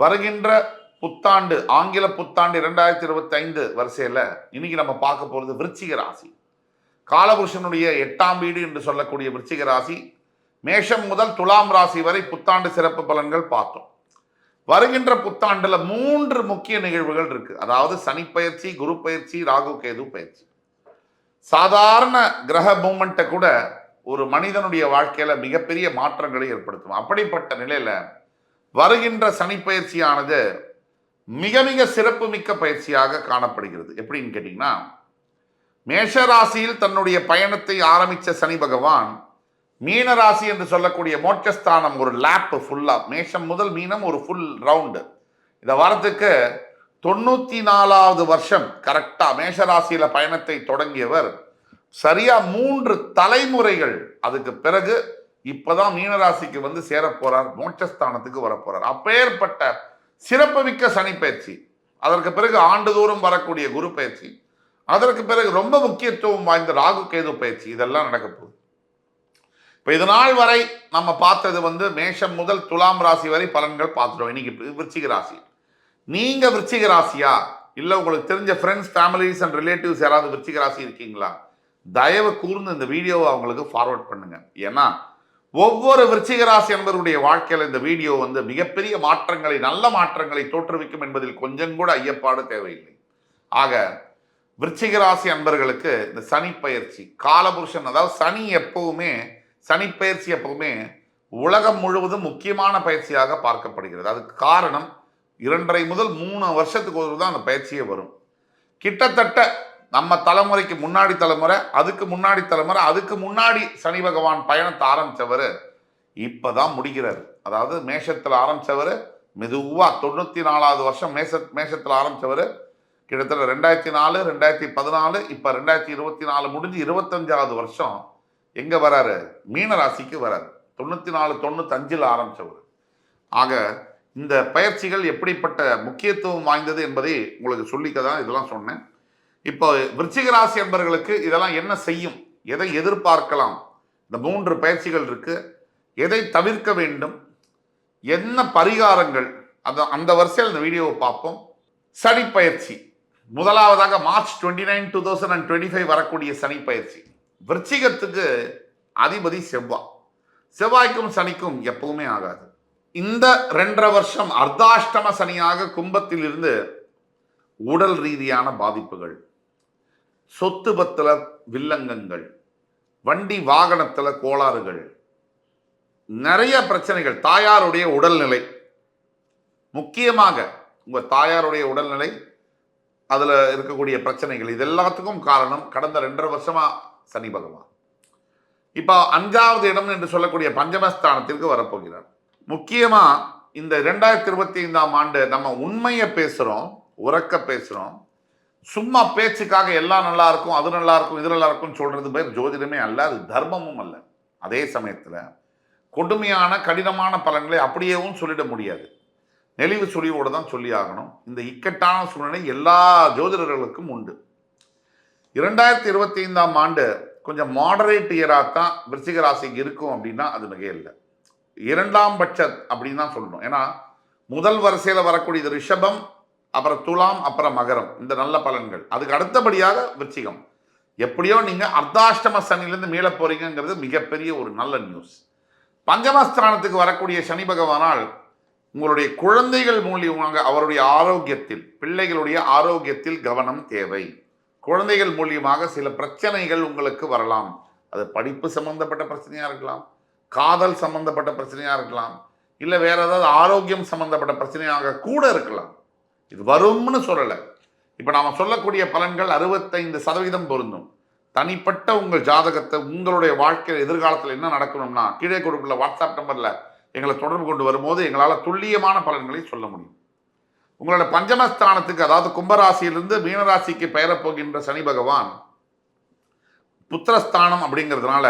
வருகின்ற புத்தாண்டு ஆங்கில புத்தாண்டு இரண்டாயிரத்தி இருபத்தி ஐந்து வரிசையில் இன்னைக்கு நம்ம பார்க்க போகிறது விருச்சிக ராசி. காலபுருஷனுடைய எட்டாம் வீடு என்று சொல்லக்கூடிய விருச்சிக ராசி. மேஷம் முதல் துலாம் ராசி வரை புத்தாண்டு சிறப்பு பலன்கள் பார்த்தோம். வருகின்ற புத்தாண்டில் மூன்று முக்கிய நிகழ்வுகள் இருக்கு. அதாவது சனி பயிற்சி குரு பயிற்சி ராகு கேது பயிற்சி. சாதாரண கிரக மூமெண்ட்டை கூட ஒரு மனிதனுடைய வாழ்க்கையில மிகப்பெரிய மாற்றங்களை ஏற்படுத்தும். அப்படிப்பட்ட நிலையில வருகின்ற சனி பயிற்சியானது மிக மிக சிறப்பு மிக்க பயிற்சியாக காணப்படுகிறது. எப்படின்னு கேட்டிங்கன்னா மேஷராசியில் தன்னுடைய பயணத்தை ஆரம்பித்த சனி பகவான் மீன ராசி என்று சொல்லக்கூடிய மோட்சஸ்தானம் ஒரு லேப் ஃபுல்லாக மேஷம் முதல் மீனம் ஒரு ஃபுல் ரவுண்டு இந்த வாரத்துக்கு தொண்ணூற்றி நாலாவது வருஷம் கரெக்டாக மேஷராசியில் பயணத்தை தொடங்கியவர். சரியா மூன்று தலைமுறைகள் அதுக்கு பிறகு இப்பதான் மீனராசிக்கு வந்து சேரப்போறார் மோட்சஸ்தானத்துக்கு வரப்போறார். போறார் அப்பேற்பட்ட சிறப்புமிக்க சனி பயிற்சி. அதற்கு பிறகு ஆண்டுதோறும் வரக்கூடிய குரு பயிற்சி. அதற்கு பிறகு ரொம்ப முக்கியத்துவம் வாய்ந்த ராகு கேது பயிற்சி. இதெல்லாம் நடக்க போகுது. இப்போ இது நாள் வரை நம்ம பார்த்தது வந்து மேஷம் முதல் துலாம் ராசி வரை பலன்கள் பார்த்துட்டோம். இன்னைக்கு விருச்சிக ராசி. நீங்கள் விருச்சிக ராசியா? இல்லை உங்களுக்கு தெரிஞ்ச ஃப்ரெண்ட்ஸ் ஃபேமிலிஸ் அண்ட் ரிலேட்டிவ்ஸ் யாராவது விருச்சிக ராசி இருக்கீங்களா? தயவு கூர்ந்து இந்த வீடியோவை அவங்களுக்கு ஃபார்வர்ட் பண்ணுங்க. ஏன்னா ஒவ்வொரு விருச்சிகராசி என்பவருடைய வாழ்க்கையில் இந்த வீடியோ வந்து மிகப்பெரிய மாற்றங்களை நல்ல மாற்றங்களை தோற்றுவிக்கும் என்பதில் கொஞ்சம் கூட ஐயப்பாடு தேவையில்லை. ஆக விருச்சிகராசி அன்பர்களுக்கு இந்த சனி பயிற்சி காலபுருஷன் அதாவது சனி எப்பவுமே சனி பயிற்சி எப்பவுமே உலகம் முழுவதும் முக்கியமான பயிற்சியாக பார்க்கப்படுகிறது. அதுக்கு காரணம் இரண்டரை முதல் மூணு வருஷத்துக்கு ஒரு தான் அந்த பயிற்சியே வரும். கிட்டத்தட்ட நம்ம தலைமுறைக்கு முன்னாடி தலைமுறை அதுக்கு முன்னாடி தலைமுறை அதுக்கு முன்னாடி சனி பகவான் பயணத்தை இப்போ தான் முடிக்கிறார் அதாவது மேஷத்தில் ஆரம்பிச்சவர் மெதுவாக தொண்ணூற்றி நாலாவது வருஷம் மேச மேஷத்தில் ஆரம்பிச்சவர் கிட்டத்தட்ட ரெண்டாயிரத்தி நாலு ரெண்டாயிரத்தி பதினாலு இப்போ ரெண்டாயிரத்தி இருபத்தி நாலு முடிஞ்சு இருபத்தஞ்சாவது வருஷம் எங்கே வராரு? மீனராசிக்கு வராரு. தொண்ணூற்றி நாலு தொண்ணூத்தஞ்சில் ஆரம்பித்தவர் ஆக இந்த பயிற்சிகள் எப்படிப்பட்ட முக்கியத்துவம் வாய்ந்தது என்பதை உங்களுக்கு சொல்லிக்க தான் இதெல்லாம் சொன்னேன். இப்போ விருச்சிகராசி என்பர்களுக்கு இதெல்லாம் என்ன செய்யும்? எதை எதிர்பார்க்கலாம்? இந்த மூன்று பயிற்சிகள் இருக்கு. எதை தவிர்க்க வேண்டும்? என்ன பரிகாரங்கள்? அந்த அந்த வரிசையில் இந்த வீடியோவை பார்ப்போம். சனி பயிற்சி. முதலாவதாக March twenty nine two thousand and twenty five வரக்கூடிய சனி பயிற்சி. விருச்சிகத்துக்கு அதிபதி செவ்வாய் செவ்வாய்க்கும் சனிக்கும் எப்பவுமே ஆகாது. இந்த ரெண்டரை வருஷம் அர்த்தாஷ்டம சனியாக கும்பத்தில் இருந்து உடல் ரீதியான பாதிப்புகள். சொத்து பத்தில் வில்லங்கங்கள் வண்டி வாகனத்தில் கோளாறுகள் நிறைய பிரச்சனைகள். தாயாருடைய உடல்நிலை. முக்கியமாக உங்கள் தாயாருடைய உடல்நிலை அதில் இருக்கக்கூடிய பிரச்சனைகள். இது எல்லாத்துக்கும் காரணம் கடந்த ரெண்டரை வருஷமாக சனி பகவான். இப்போ அஞ்சாவது இடம் என்று சொல்லக்கூடிய பஞ்சமஸ்தானத்திற்கு வரப்போகிறார். முக்கியமாக இந்த ரெண்டாயிரத்தி இருபத்தி ஐந்தாம் ஆண்டு நம்ம உண்மையை பேசுகிறோம் உறக்க பேசுகிறோம் சும்மா பேச்சுக்காக எல்லாம் நல்லா இருக்கும் அது நல்லா இருக்கும் இது நல்லா இருக்கும்னு சொல்றது பேர் ஜோதிடமே அல்ல அது தர்மமும் அல்ல. அதே சமயத்தில் கொடுமையான கடினமான பலன்களை அப்படியேவும் சொல்லிட முடியாது. நெளிவு சுழிவோடு தான் சொல்லி ஆகணும். இந்த இக்கட்டான சூழ்நிலை எல்லா ஜோதிடர்களுக்கும் உண்டு. இரண்டாயிரத்தி இருபத்தி ஐந்தாம் ஆண்டு கொஞ்சம் மாடரேட் இயராக தான் விருச்சிக ராசிக்கு இருக்கும் அப்படின்னா அது மிக இல்லை இரண்டாம் பட்ச அப்படின்னு தான் சொல்லணும். ஏன்னா முதல் வரிசையில் வரக்கூடியது ரிஷபம் அப்புறம் துலாம் அப்புறம் மகரம். இந்த நல்ல பலன்கள். அதுக்கு அடுத்தபடியாக விருச்சிகம். எப்படியோ நீங்கள் அர்த்தாஷ்டம சனிலேருந்து மீள போறீங்கிறது மிகப்பெரிய ஒரு நல்ல நியூஸ் பஞ்சமஸ்தானத்துக்கு வரக்கூடிய சனி பகவானால் உங்களுடைய குழந்தைகள் மூலியமாக அவருடைய ஆரோக்கியத்தில் பிள்ளைகளுடைய ஆரோக்கியத்தில் கவனம் தேவை. குழந்தைகள் மூலியமாக சில பிரச்சனைகள் உங்களுக்கு வரலாம். அது படிப்பு சம்பந்தப்பட்ட பிரச்சனையாக இருக்கலாம் காதல் சம்பந்தப்பட்ட பிரச்சனையாக இருக்கலாம் இல்லை வேற ஏதாவது ஆரோக்கியம் சம்பந்தப்பட்ட பிரச்சனையாக கூட இருக்கலாம். இது வரும்னு சொல்லலை. இப்போ நாம் சொல்லக்கூடிய பலன்கள் அறுபத்தைந்து சதவீதம் பொருந்தும். தனிப்பட்ட உங்கள் ஜாதகத்தை உங்களுடைய வாழ்க்கையில் எதிர்காலத்தில் என்ன நடக்கணும்னா கீழே கொடுக்குள்ள வாட்ஸ்அப் நம்பரில் எங்களை தொடர்பு கொண்டு வரும்போது எங்களால் துல்லியமான பலன்களை சொல்ல முடியும். உங்களோட பஞ்சமஸ்தானத்துக்கு அதாவது கும்பராசியிலிருந்து மீனராசிக்கு பெயரப் போகின்ற சனி பகவான் புத்திரஸ்தானம் அப்படிங்கிறதுனால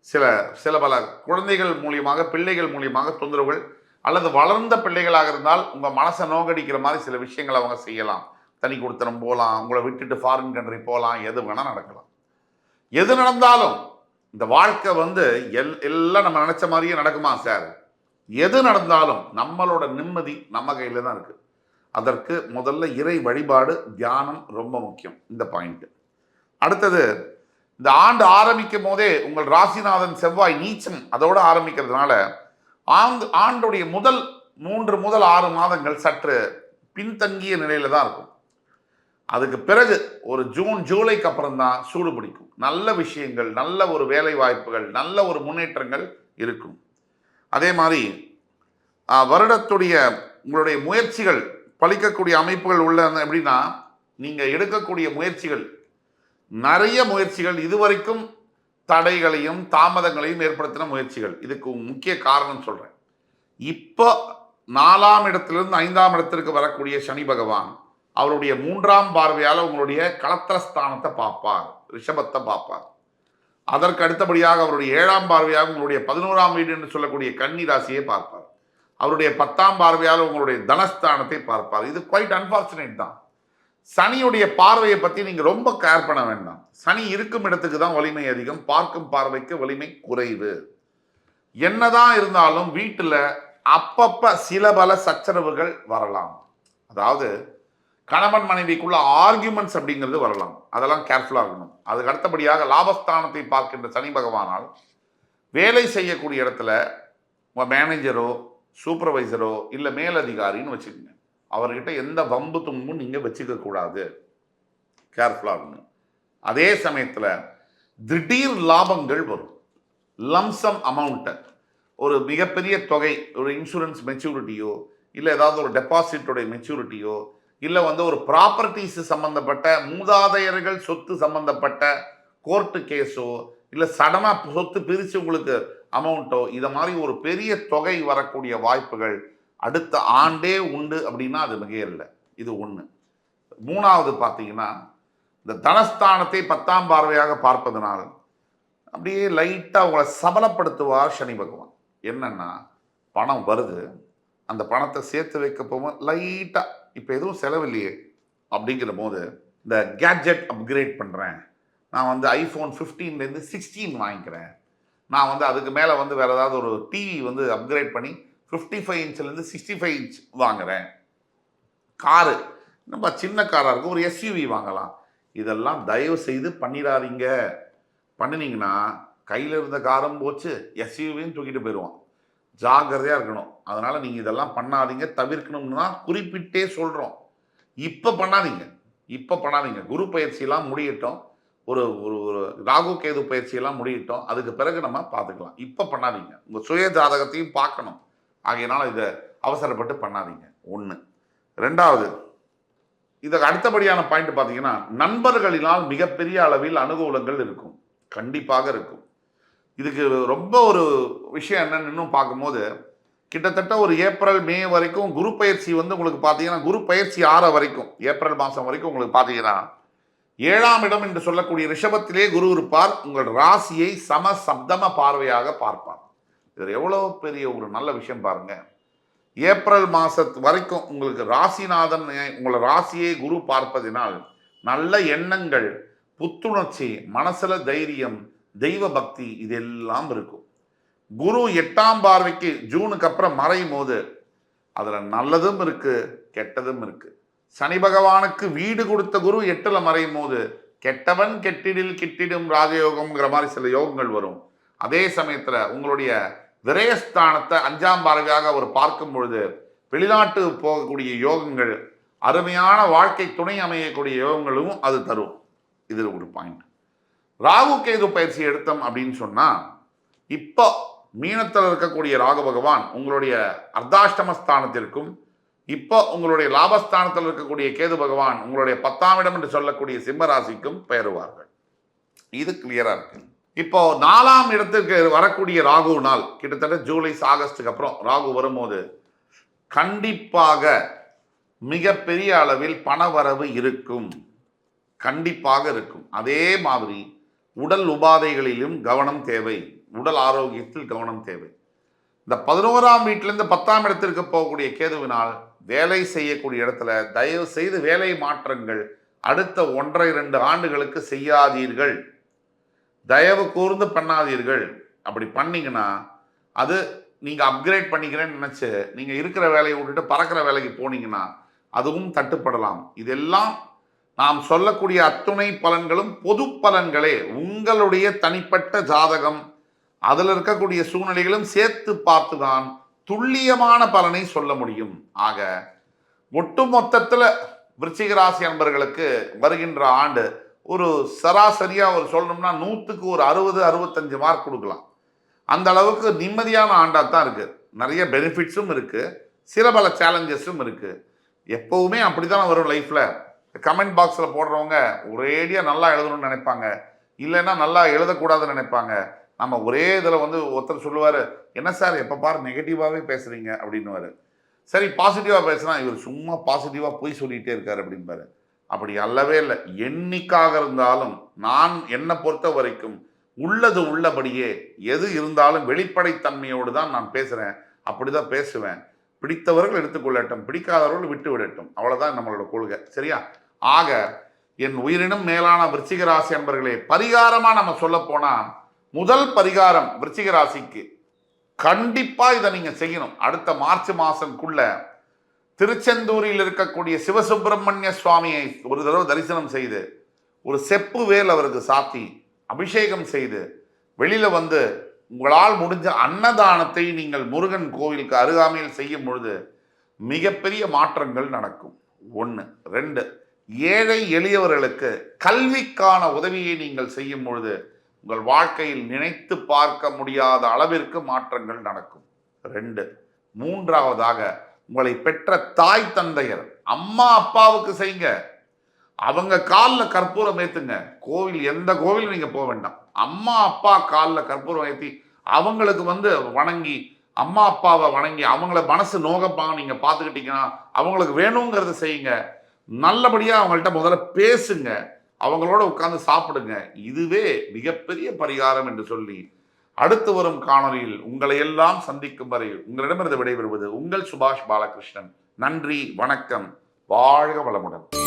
சில சில பல குழந்தைகள் மூலியமாக பிள்ளைகள் மூலியமாக தொந்தரவுகள் அல்லது வளர்ந்த பிள்ளைகளாக இருந்தால் உங்கள் மனசை நோக்கடிக்கிற மாதிரி சில விஷயங்களை அவங்க செய்யலாம். தனி கொடுத்தனம் போகலாம் உங்களை விட்டுட்டு ஃபாரின் கண்ட்ரி போகலாம் எது வேணால் நடக்கலாம். எது நடந்தாலும் இந்த வாழ்க்கை வந்து எல் எல்லாம் நம்ம நினச்ச மாதிரியே நடக்குமா சார் எது நடந்தாலும் நம்மளோட நிம்மதி நம்ம கையில் தான் இருக்குது அதற்கு முதல்ல இறை வழிபாடு தியானம் ரொம்ப முக்கியம் இந்த பாயிண்ட்டு அடுத்தது இந்த ஆண்டு ஆரம்பிக்கும் போதே உங்கள் ராசிநாதன் செவ்வாய் நீச்சம் அதோடு ஆரம்பிக்கிறதுனால ஆண்டு ஆண்டுடைய முதல் மூன்று முதல் ஆறு மாதங்கள் சற்று பின்தங்கிய நிலையில் தான் இருக்கும். அதுக்கு பிறகு ஒரு ஜூன் ஜூலைக்கு அப்புறம் தான் சூடு பிடிக்கும். நல்ல விஷயங்கள் நல்ல ஒரு வேலை வாய்ப்புகள் நல்ல ஒரு முன்னேற்றங்கள் இருக்கும். அதே மாதிரி வருடத்துடைய உங்களுடைய முயற்சிகள் பழிக்கக்கூடிய அமைப்புகள் உள்ள எப்படின்னா நீங்கள் எடுக்கக்கூடிய முயற்சிகள் நிறைய முயற்சிகள் இதுவரைக்கும் தடைகளையும் தாமதங்களையும் ஏற்படுத்தின முயற்சிகள். இதுக்கு முக்கிய காரணம் சொல்கிறேன் இப்போ நாலாம் இடத்திலிருந்து ஐந்தாம் இடத்திற்கு வரக்கூடிய சனி பகவான் அவருடைய மூன்றாம் பார்வையால் உங்களுடைய களத்திரஸ்தானத்தை பார்ப்பார். ரிஷபத்தை பார்ப்பார். அதற்கு அடுத்தபடியாக அவருடைய ஏழாம் பார்வையாக உங்களுடைய பதினோராம் வீடு என்று சொல்லக்கூடிய கன்னி ராசியை பார்ப்பார். அவருடைய பத்தாம் பார்வையால் உங்களுடைய தனஸ்தானத்தை பார்ப்பார். இது குவைட் அன்பார்ச்சுனேட் தான். சனியுடைய பார்வையை பற்றி நீங்கள் ரொம்ப கேர் பண்ண வேண்டாம். சனி இருக்கும் இடத்துக்கு தான் வலிமை அதிகம். பார்க்கும் பார்வைக்கு வலிமை குறைவு. என்னதான் இருந்தாலும் வீட்டில் அப்பப்ப சில பல சச்சரவுகள் வரலாம். அதாவது கணவன் மனைவிக்குள்ள ஆர்கியூமெண்ட்ஸ் அப்படிங்கிறது வரலாம். அதெல்லாம் கேர்ஃபுல்லாக இருக்கணும். அதுக்கு அடுத்தபடியாக லாபஸ்தானத்தை பார்க்கின்ற சனி பகவானால் வேலை செய்யக்கூடிய இடத்துல உங்கள் மேனேஜரோ சூப்பர்வைசரோ இல்லை மேலதிகாரின்னு வச்சுக்கோங்க. அவர்கிட்ட எந்த வம்பு தும்பும் நீங்கள் வச்சுக்கக்கூடாது கேர்ஃபுல்லாக இருக்கணும் அதே சமயத்தில் திடீர் லாபங்கள் வரும். லம்சம் அமௌண்ட்டை ஒரு மிகப்பெரிய தொகை ஒரு இன்சூரன்ஸ் மெச்சூரிட்டியோ இல்லை ஏதாவது ஒரு டெபாசிட்டோடைய மெச்சூரிட்டியோ இல்லை வந்து ஒரு ப்ராப்பர்ட்டிஸ் சம்மந்தப்பட்ட மூதாதையர்கள் சொத்து சம்மந்தப்பட்ட கோர்ட்டு கேஸோ இல்லை சடனாக சொத்து பிரித்து உங்களுக்கு அமௌண்ட்டோ இதை மாதிரி ஒரு பெரிய தொகை வரக்கூடிய வாய்ப்புகள் அடுத்த ஆண்டே உண்டு அப்படின்னா அது மிகையில்லை. இது ஒன்று மூணாவது பார்த்தீங்கன்னா இந்த தனஸ்தானத்தை பத்தாம் பார்வையாக பார்ப்பதனால் அப்படியே லைட்டாக உங்களை சபலப்படுத்துவார் சனி பகவான். என்னென்னா பணம் வருது. அந்த பணத்தை சேர்த்து வைக்க போகும்போது லைட்டாக இப்போ எதுவும் செலவில்லையே அப்படிங்கிற போது இந்த கேட்ஜெட் அப்கிரேட் பண்ணுறேன் நான் வந்து ஐஃபோன் ஃபிஃப்டீன்லேருந்து சிக்ஸ்டீன் வாங்கிக்கிறேன். நான் வந்து அதுக்கு மேலே வந்து வேறு ஏதாவது ஒரு டிவி வந்து அப்கிரேட் பண்ணி ஃபிஃப்டி ஃபைவ் இன்ச்லேருந்து சிக்ஸ்டி ஃபைவ் இன்ச் வாங்குறேன். காரு. நம்ம சின்ன காராக இருக்கும் ஒரு எஸ்யூவி வாங்கலாம். இதெல்லாம் தயவு செய்து பண்ணிடாதீங்க. பண்ணினீங்கன்னா கையில் இருந்த காரும் போச்சு எஸ்யூவின்னு தூக்கிட்டு போயிடுவான். ஜாக்கிரதையாக இருக்கணும். அதனால் நீங்கள் இதெல்லாம் பண்ணாதீங்க. தவிர்க்கணும்னு தான் குறிப்பிட்டே சொல்கிறோம் இப்போ பண்ணாதீங்க. இப்போ பண்ணாதீங்க. குரு பயிற்சியெல்லாம் முடியட்டும். ஒரு ஒரு ஒரு ராகு கேது பயிற்சியெல்லாம் முடியட்டும். அதுக்கு பிறகு நம்ம பார்த்துக்கலாம். இப்போ பண்ணாதீங்க. உங்கள் சுய ஜாதகத்தையும் பார்க்கணும். ஆகையினால் இதை அவசரப்பட்டு பண்ணாதீங்க. ஒன்று ரெண்டாவது இதுக்கு அடுத்தபடியான பாயிண்ட் பார்த்தீங்கன்னா நண்பர்களினால் மிகப்பெரிய அளவில் அனுகூலங்கள் இருக்கும். கண்டிப்பாக இருக்கும். இதுக்கு ரொம்ப ஒரு விஷயம் என்னன்னு இன்னும் பார்க்கும்போது கிட்டத்தட்ட ஒரு ஏப்ரல் மே வரைக்கும் குரு பயிற்சி வந்து உங்களுக்கு பார்த்தீங்கன்னா குரு பயிற்சி ஆற வரைக்கும் ஏப்ரல் மாதம் வரைக்கும் உங்களுக்கு பார்த்தீங்கன்னா ஏழாம் இடம் என்று சொல்லக்கூடிய ரிஷபத்திலே குரு இருப்பார். உங்கள் ராசியை சம சப்தம பார்வையாக பார்ப்பார். இது எவ்வளோ பெரிய ஒரு நல்ல விஷயம் பாருங்க. ஏப்ரல் மாதத்து வரைக்கும் உங்களுக்கு ராசிநாதன் உங்களை ராசியை குரு பார்ப்பதினால் நல்ல எண்ணங்கள் புத்துணர்ச்சி மனசில் தைரியம் தெய்வ பக்தி இதெல்லாம் இருக்கும். குரு எட்டாம் பார்வைக்கு ஜூனுக்கு அப்புறம் மறையும் போது அதில் நல்லதும் இருக்குது கெட்டதும் இருக்குது சனி பகவானுக்கு வீடு கொடுத்த குரு எட்டில் மறையும் போது கெட்டவன் கெட்டிடில் கிட்டிடும் ராஜயோகம்ங்கிற மாதிரி சில யோகங்கள் வரும். அதே சமயத்தில் உங்களுடைய விரயஸ்தானத்தை அஞ்சாம் பார்வையாக அவர் பார்க்கும் பொழுது வெளிநாட்டு போகக்கூடிய யோகங்கள் அருமையான வாழ்க்கை துணை அமையக்கூடிய யோகங்களும் அது தரும். இது ஒரு பாயிண்ட் ராகு கேது பயிற்சி எடுத்தோம் அப்படின்னு சொன்னா இப்போ மீனத்தில் இருக்கக்கூடிய ராகு பகவான் உங்களுடைய அர்த்தாஷ்டம ஸ்தானத்திற்கும் இப்போ உங்களுடைய லாபஸ்தானத்தில் இருக்கக்கூடிய கேது பகவான் உங்களுடைய பத்தாம் இடம் என்று சொல்லக்கூடிய சிம்ம ராசிக்கும் பெயருவார்கள். இது கிளியரா இருக்கு. இப்போ நாலாம் இடத்திற்கு வரக்கூடிய ராகு நாள் கிட்டத்தட்ட ஜூலை ஆகஸ்டுக்கு அப்புறம் ராகு வரும்போது கண்டிப்பாக மிகப்பெரிய அளவில் பணவரவு இருக்கும். கண்டிப்பாக இருக்கும். அதே மாதிரி உடல் உபாதைகளிலும் கவனம் தேவை. உடல் ஆரோக்கியத்தில் கவனம் தேவை. இந்த பதினோராம் வீட்டிலிருந்து பத்தாம் இடத்திற்கு போகக்கூடிய கேதுவினால் வேலை செய்யக்கூடிய இடத்துல தயவு செய்து வேலை மாற்றங்கள் அடுத்த ஒன்றரை இரண்டு ஆண்டுகளுக்கு செய்யாதீர்கள். தயவு கூர்ந்து பண்ணாதீர்கள். அப்படி பண்ணீங்கன்னா அது நீங்கள் அப்கிரேட் பண்ணிக்கிறேன்னு நினச்சி நீங்கள் இருக்கிற வேலையை விட்டுட்டு பறக்கிற வேலைக்கு போனீங்கன்னா அதுவும் தட்டுப்படலாம். இதெல்லாம் நாம் சொல்லக்கூடிய அத்துணை பலன்களும் பொது பலன்களே. உங்களுடைய தனிப்பட்ட ஜாதகம் அதில் இருக்கக்கூடிய சூழ்நிலைகளும் சேர்த்து பார்த்து தான் துல்லியமான பலனை சொல்ல முடியும். ஆக ஒட்டு மொத்தத்தில் விருச்சிக ராசி அன்பர்களுக்கு வருகின்ற ஆண்டு ஒரு சராசரியாக ஒரு சொல்லணும்னா நூற்றுக்கு ஒரு அறுபது அறுபத்தஞ்சு மார்க் கொடுக்கலாம். அந்த அளவுக்கு நிம்மதியான ஆண்டாக தான் இருக்குது நிறைய பெனிஃபிட்ஸும் இருக்குது சில பல சேலஞ்சஸும் இருக்குது எப்போவுமே அப்படி அப்படிதான் வரும் லைஃப்பில் கமெண்ட் பாக்ஸில் போடுறவங்க ஒரேடியாக நல்லா எழுதணும்னு நினைப்பாங்க. இல்லைன்னா நல்லா எழுதக்கூடாதுன்னு நினைப்பாங்க. நம்ம ஒரே இதில் வந்து ஒருத்தர் சொல்லுவார் என்ன சார் எப்போ பாரு நெகட்டிவாகவே பேசுகிறீங்க அப்படின்னுவார். சரி பாசிட்டிவாக பேசுனா இவர் சும்மா பாசிட்டிவாக போய் சொல்லிகிட்டே இருக்கார் அப்படின்பாரு. அப்படி அல்லவே இல்லை. என்னைக்காக இருந்தாலும் நான் என்னை பொறுத்த வரைக்கும் உள்ளது உள்ளபடியே எது இருந்தாலும் வெளிப்படைத்தன்மையோடு தான் நான் பேசுகிறேன் அப்படி தான் பேசுவேன். பிடித்தவர்கள் எடுத்துக்கொள்ளட்டும் பிடிக்காதவர்கள் விட்டு விடட்டும் அவ்வளோதான் நம்மளோட கொள்கை. சரியா? ஆக என் உயிரினும் மேலான விருச்சிக ராசி அன்பர்களே பரிகாரமாக நம்ம சொல்ல போனால் முதல் பரிகாரம் விருச்சிக ராசிக்கு. கண்டிப்பாக இதை நீங்கள் செய்யணும். அடுத்த மார்ச் மாசம்குள்ள திருச்செந்தூரில் இருக்கக்கூடிய சிவசுப்பிரமணிய சுவாமியை ஒரு தடவை தரிசனம் செய்து ஒரு செப்பு வேல் அவருக்கு சாத்தி அபிஷேகம் செய்து வெளியில் வந்து உங்களால் முடிஞ்ச அன்னதானத்தை நீங்கள் முருகன் கோவிலுக்கு அருகாமையில் செய்யும் பொழுது மிகப்பெரிய மாற்றங்கள் நடக்கும். ஒன்று ரெண்டு. ஏழை எளியவர்களுக்கு கல்விக்கான உதவியை நீங்கள் செய்யும் பொழுது உங்கள் வாழ்க்கையில் நினைத்து பார்க்க முடியாத அளவிற்கு மாற்றங்கள் நடக்கும். ரெண்டு. மூன்றாவதாக உங்களை பெற்ற தாய் தந்தையர் அம்மா அப்பாவுக்கு செய்யுங்க. அவங்க காலில் கற்பூரம் ஏற்றுங்க கோவில் எந்த கோவில் நீங்கள் போக வேண்டாம். அம்மா அப்பா காலில் கற்பூரம் ஏற்றி அவங்களுக்கு வந்து வணங்கி அம்மா அப்பாவை வணங்கி அவங்கள மனசு நோகப்பாங்க நீங்கள் பார்த்துக்கிட்டீங்கன்னா அவங்களுக்கு வேணுங்கிறத செய்யுங்க. நல்லபடியாக அவங்கள்ட்ட முதல்ல பேசுங்க. அவங்களோட உட்காந்து சாப்பிடுங்க. இதுவே மிகப்பெரிய பரிகாரம் என்று சொல்லி அடுத்து வரும் காணொளியில் உங்களை எல்லாம் சந்திக்கும் வரை உங்களிடமிருந்து விடைபெறுவது உங்கள் சுபாஷ் பாலகிருஷ்ணன். நன்றி வணக்கம். வாழ்க வளமுடன்.